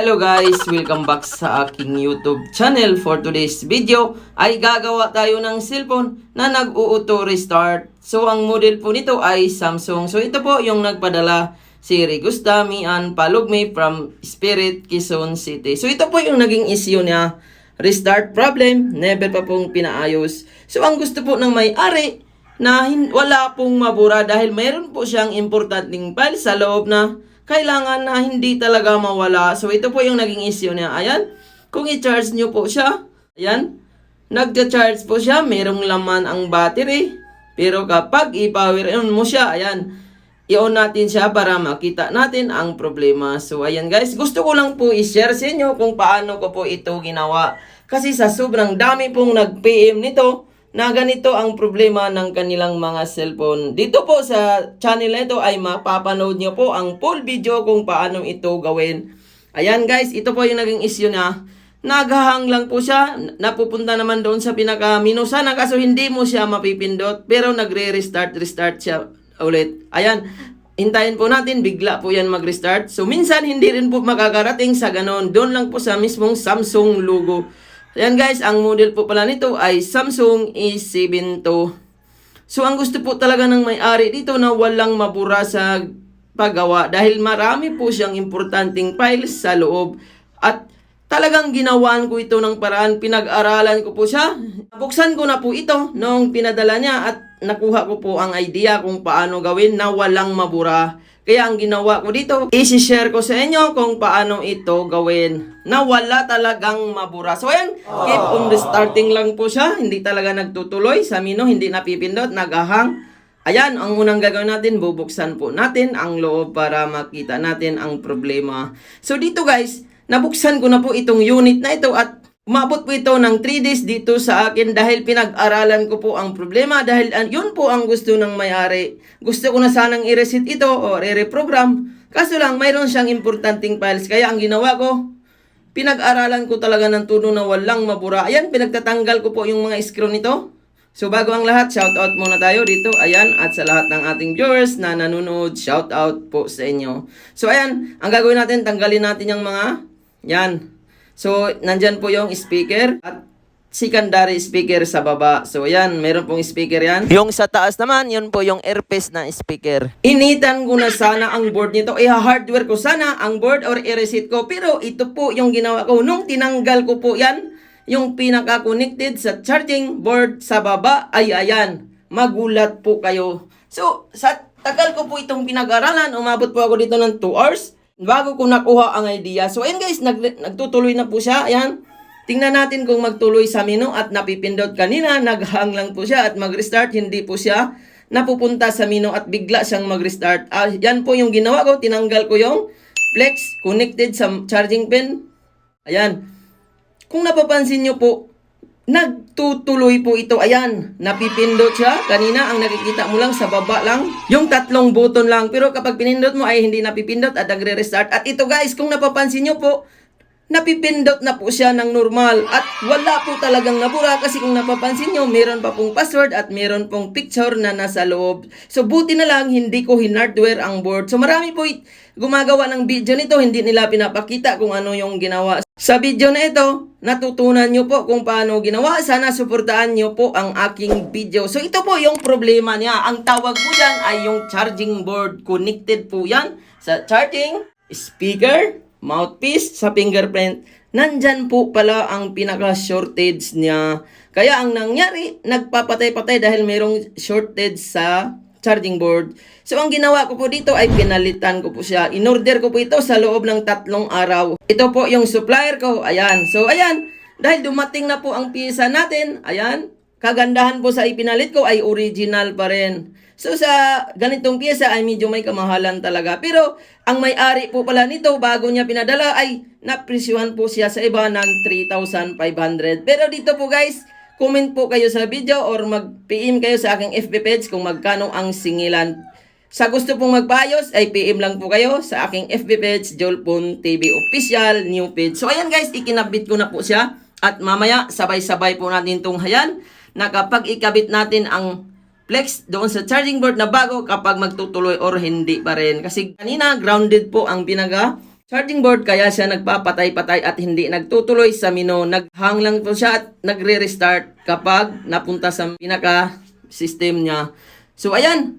Hello guys! Welcome back sa aking YouTube channel. For today's video ay gagawa tayo ng cellphone na nag-uuto restart. So ang model po nito ay Samsung. So ito po yung nagpadala si Regusta Mian Palugme from Spirit, Quezon City. So ito po yung naging issue niya. Restart problem, never pa pong pinaayos. So ang gusto po ng may-ari na wala pong mabura dahil mayroon po siyang importanteng file sa loob na kailangan na hindi talaga mawala. So, ito po yung naging issue niya. Ayan, kung i-charge nyo po siya, ayan, nagcha-charge po siya, merong laman ang battery. Pero kapag i-power on mo siya, ayan, i-on natin siya para makita natin ang problema. So, ayan guys, gusto ko lang po i-share sa inyo kung paano ko po ito ginawa. Kasi sa sobrang dami pong nag-PM nito, na ganito ang problema ng kanilang mga cellphone. Dito po sa channel na ito ay mapapanood nyo po ang full video kung paano ito gawin. Ayan guys, ito po yung naging issue na naghahang lang po siya. Napupunta naman doon sa pinaka-minusa na kaso hindi mo siya mapipindot. Pero nagre-restart, restart siya ulit. Ayan, hintayin po natin, bigla po yan mag-restart. So minsan hindi rin po makakarating sa ganon. Doon lang po sa mismong Samsung logo. Ayan guys, ang model po pala nito ay Samsung A7 II. So ang gusto po talaga ng may-ari dito na walang mabura sa paggawa dahil marami po siyang importanteng files sa loob at talagang ginawan ko ito ng paraan, pinag-aralan ko po siya. Buksan ko na po ito noong pinadala niya at nakuha ko po ang idea kung paano gawin na walang mabura. Kaya ang ginawa ko dito, isi-share ko sa inyo kung paano ito gawin na wala talagang mabura. So ayan, keep on restarting lang po siya. Hindi talaga nagtutuloy. Sa mino, hindi napipindot, nagahang. Ayan, ang unang gagawin natin, bubuksan po natin ang loob para makita natin ang problema. So dito guys, nabuksan ko na po itong unit na ito at umabot po ito ng 3 days dito sa akin dahil pinag-aralan ko po ang problema dahil yun po ang gusto ng may-ari. Gusto ko na sanang i-reset ito o i-reprogram. Kaso lang, mayroon siyang importanteng files. Kaya ang ginawa ko, pinag-aralan ko talaga ng tuno na walang mabura. Ayan, pinagtatanggal ko po yung mga screw nito. So bago ang lahat, shout out muna tayo dito. Ayan, at sa lahat ng ating viewers na nanonood, shout out po sa inyo. So ayan, ang gagawin natin, tanggalin natin yung mga, yan. So, nandyan po yung speaker at secondary speaker sa baba. So, ayan, meron pong speaker yan. Yung sa taas naman, yun po yung earpiece na speaker. Initan ko na sana ang board nito. I-hardware ko sana ang board or i-reset ko. Pero ito po yung ginawa ko. Nung tinanggal ko po yan, yung pinaka-connected sa charging board sa baba, ay ayan, magulat po kayo. So, sa tagal ko po itong pinag-aralan, umabot po ako dito ng 2 hours bago ko nakuha ang idea. So, ayan guys, nag, nagtutuloy na po siya. Ayan. Tingnan natin kung magtuloy sa menu at napipindot kanina. Naghang lang po siya at mag-restart. Hindi po siya napupunta sa menu at bigla siyang mag-restart. Ah, yan po yung ginawa ko. Tinanggal ko yung flex connected sa charging pin. Ayan. Kung napapansin nyo po, nagtutuloy po ito. Ayan, napipindot siya. Kanina, ang nakikita mo lang sa baba lang, yung tatlong button lang. Pero kapag pinindot mo ay hindi napipindot at nagre-restart. At ito guys, kung napapansin nyo po, napipindot na po siya ng normal. At wala po talagang nabura kasi kung napapansin nyo, meron pa pong password at meron pong picture na nasa loob. So buti na lang, hindi ko hinardware ang board. So marami po gumagawa ng video nito, hindi nila pinapakita kung ano yung ginawa. Sa video na ito, natutunan nyo po kung paano ginawa. Sana suportahan nyo po ang aking video. So ito po yung problema niya. Ang tawag po dyan ay yung charging board. Connected po yan sa charging, speaker, mouthpiece, sa fingerprint. Nandyan po pala ang pinaka-shortage niya. Kaya ang nangyari, nagpapatay-patay dahil mayroong shortage sa charging board. So, ang ginawa ko po dito ay pinalitan ko po siya. In-order ko po ito sa loob ng tatlong araw. Ito po yung supplier ko. Ayan. So, ayan. Dahil dumating na po ang pisa natin, ayan. Kagandahan po sa ipinalit ko ay original pa rin. So, sa ganitong pyesa ay medyo may kamahalan talaga. Pero, ang may-ari po pala nito, bago niya pinadala, ay napresyuhan po siya sa iba ng 3,500. Pero dito po guys, comment po kayo sa video or mag-PM kayo sa aking FB page kung magkano ang singilan. Sa gusto pong magpayos, ay PM lang po kayo sa aking FB page, Jolpon TV Official New Page. So ayan guys, ikinabit ko na po siya. At mamaya, sabay-sabay po natin itong hayan na kapag ikabit natin ang flex doon sa charging board na bago kapag magtutuloy or hindi pa rin. Kasi kanina, grounded po ang pinaga charging board kaya siya nagpapatay-patay at hindi nagtutuloy sa mino. Naghang lang po siya at nagre-restart kapag napunta sa pinaka system niya. So ayan,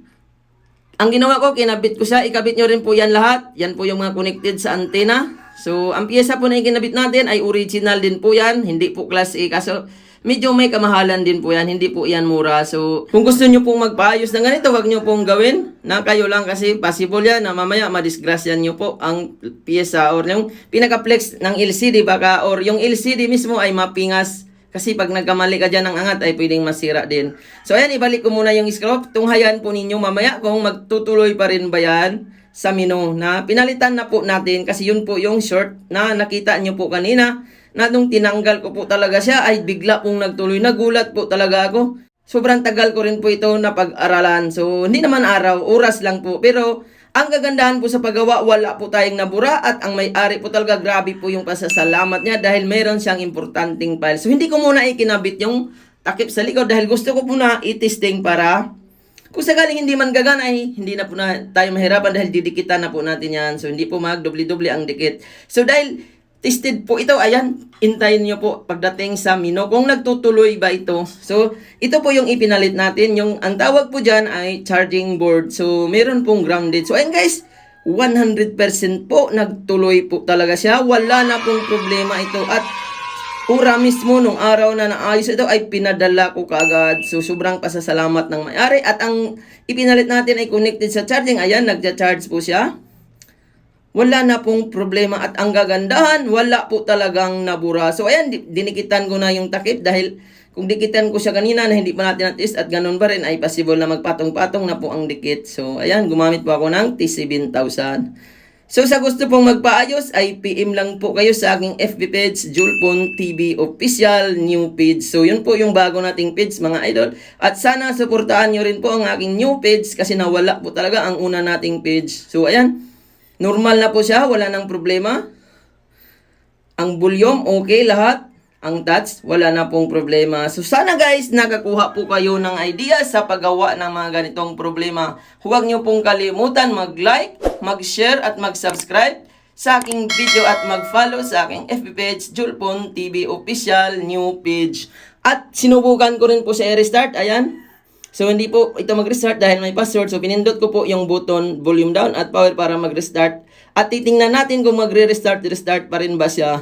ang ginawa ko, kinabit ko siya. Ikabit nyo rin po yan lahat. Yan po yung mga connected sa antenna. So, ang pyesa po na ikinabit natin ay original din po yan. Hindi po class A. Kaso, medyo may kamahalan din po yan. Hindi po yan mura. So, kung gusto nyo pong magpaayos ng ganito, wag nyo pong gawin. Na kayo lang kasi possible yan na mamaya madisgrasyan nyo po ang pyesa or yung pinaka-flex ng LCD baka or yung LCD mismo ay mapingas. Kasi pag nagkamali ka dyan ng angat ay pwedeng masira din. So ayan, ibalik ko muna yung screw. Tunghayan po ninyo mamaya kung magtutuloy pa rin ba yan sa mino na pinalitan na po natin kasi yun po yung short na nakita nyo po kanina na nung tinanggal ko po talaga siya ay bigla pong nagtuloy. Nagulat po talaga ako. Sobrang tagal ko rin po ito na pag-aralan. So, hindi naman araw, oras lang po. Pero, ang kagandahan po sa paggawa, wala po tayong nabura at ang may-ari po talaga, grabe po yung pasasalamat niya dahil mayroon siyang importanteng file. So, hindi ko muna ikinabit yung takip sa likod dahil gusto ko po na itesting para kung sakaling hindi man gagana ay hindi na po na tayo mahirapan dahil didikitan na po natin yan. So, hindi po mag-doble-doble ang dikit. So, dahil tested po ito, ayan, intayin nyo po pagdating sa mino kung nagtutuloy ba ito. So, ito po yung ipinalit natin. Yung, ang tawag po dyan ay charging board. So, meron pong grounded. So, ayan guys, 100% po nagtuloy po talaga siya. Wala na pong problema ito. At Ura mismo nung araw na naayos ito ay pinadala ko kaagad. So sobrang pasasalamat ng may-ari. At ang ipinalit natin ay connected sa charging. Ayan, nagja-charge po siya. Wala na pong problema at ang gagandahan, wala po talagang nabura. So ayan, di- dinikitan ko na yung takip dahil kung dikitan ko siya kanina na hindi pa natin na-test at ganun pa rin ay possible na magpatong-patong na po ang dikit. So ayan, gumamit po ako ng T7000. So sa gusto pong magpaayos ay PM lang po kayo sa aking FB page, Julpon TV Official New Page. So yun po yung bago nating page mga idol. At sana suportahan nyo rin po ang aking new page kasi nawala po talaga ang una nating page. So ayan, normal na po siya, wala nang problema. Ang volume, okay lahat. Ang touch, wala na pong problema. So sana guys, nakakuha po kayo ng idea sa paggawa ng mga ganitong problema. Huwag nyo pong kalimutan mag-like, mag-share at mag-subscribe sa aking video at mag-follow sa aking FB page, Julpon TV Official New Page. At sinubukan ko rin po sa restart, ayan. So hindi po ito mag-restart dahil may password. So pinindot ko po yung button volume down at power para mag-restart. At titingnan natin kung magre-restart, restart pa rin ba siya.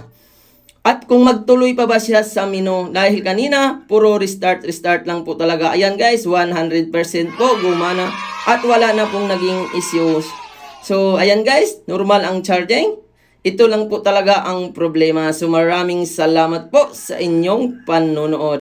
At kung magtuloy pa ba siya sa mino. Dahil kanina, puro restart, restart lang po talaga. Ayan guys, 100% po gumana. At wala na pong naging issues. So ayan guys, normal ang charging. Ito lang po talaga ang problema. So maraming salamat po sa inyong panonood.